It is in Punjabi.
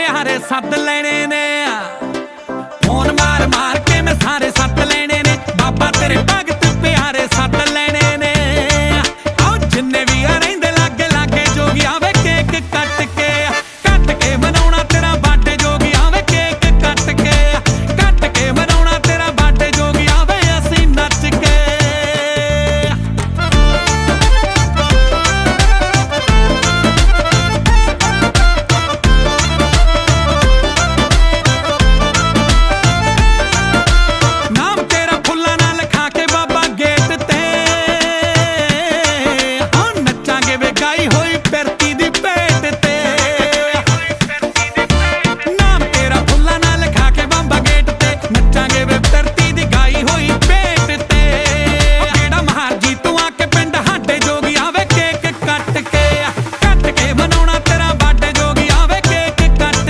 ਪਿਆਰੇ ਸੱਦ ਲੈਣੇ ਨੇ।